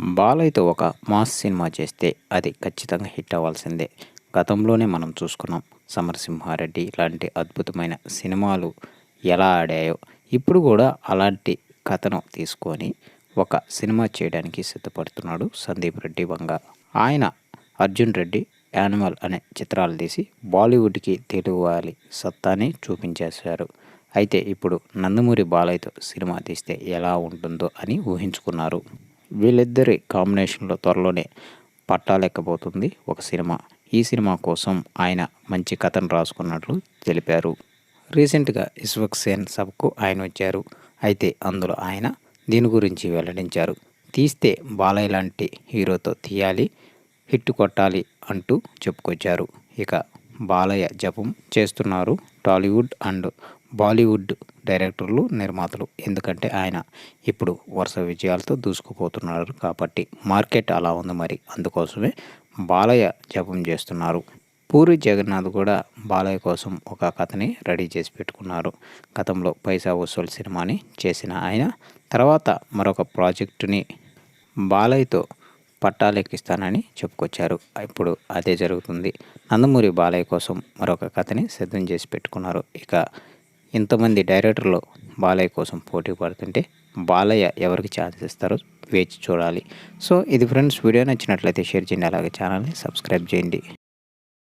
బాలయ్యతో ఒక mass cinema చేస్తే అది ఖచ్చితంగా హిట్ అవ్వాల్సిందే. గతంలోనే మనం చూసుకున్నాం సమరసింహారెడ్డి లాంటి అద్భుతమైన సినిమాలు ఎలా ఆడాయో. ఇప్పుడు కూడా అలాంటి కథను తీసుకొని ఒక సినిమా చేయడానికి సిద్ధపడుతున్నాడు సందీప్ రెడ్డి వంగ. ఆయన అర్జున్ రెడ్డి యానిమల్ అనే చిత్రాలు తీసి బాలీవుడ్కి తెలుగువాలి సత్తాని చూపించేశారు. అయితే ఇప్పుడు నందమూరి బాలయ్యతో సినిమా తీస్తే ఎలా ఉంటుందో అని ఊహించుకున్నారు. వీళ్ళిద్దరి కాంబినేషన్లో త్వరలోనే పట్టాలెక్కబోతుంది ఒక సినిమా. ఈ సినిమా కోసం ఆయన మంచి కథను రాసుకున్నట్లు తెలిపారు. రీసెంట్గా ఇస్వక్ సేన్ సభకు ఆయన వచ్చారు. అయితే అందులో ఆయన దీని గురించి వెల్లడించారు. తీస్తే బాలయ్య లాంటి హీరోతో తీయాలి హిట్ కొట్టాలి అంటూ చెప్పుకొచ్చారు. ఇక బాలయ్య జపం చేస్తున్నారు టాలీవుడ్ అండ్ బాలీవుడ్ డైరెక్టర్లు నిర్మాతలు. ఎందుకంటే ఆయన ఇప్పుడు వరుస విజయాలతో దూసుకుపోతున్నారు కాబట్టి మార్కెట్ అలా ఉంది మరి. అందుకోసమే బాలయ్య జపం చేస్తున్నారు. పూరి జగన్నాథ్ కూడా బాలయ్య కోసం ఒక కథని రెడీ చేసి పెట్టుకున్నారు. గతంలో పైసా వసూల్ సినిమాని చేసిన ఆయన తర్వాత మరొక ప్రాజెక్టుని బాలయ్యతో పట్టాలెక్కిస్తానని చెప్పుకొచ్చారు. ఇప్పుడు అదే జరుగుతుంది. నందమూరి బాలయ్య కోసం మరొక కథని సిద్ధం చేసి పెట్టుకున్నారు. ఇక ఇంతమంది డైరెక్టర్లు బాలయ్య కోసం పోటీ పడుతుంటే బాలయ్య ఎవరికి ఛాన్స్ ఇస్తారో వేచి చూడాలి. సో ఇది ఫ్రెండ్స్ వీడియో నచ్చినట్లయితే షేర్ చేయండి అలాగే ఛానల్ని సబ్స్క్రైబ్ చేయండి.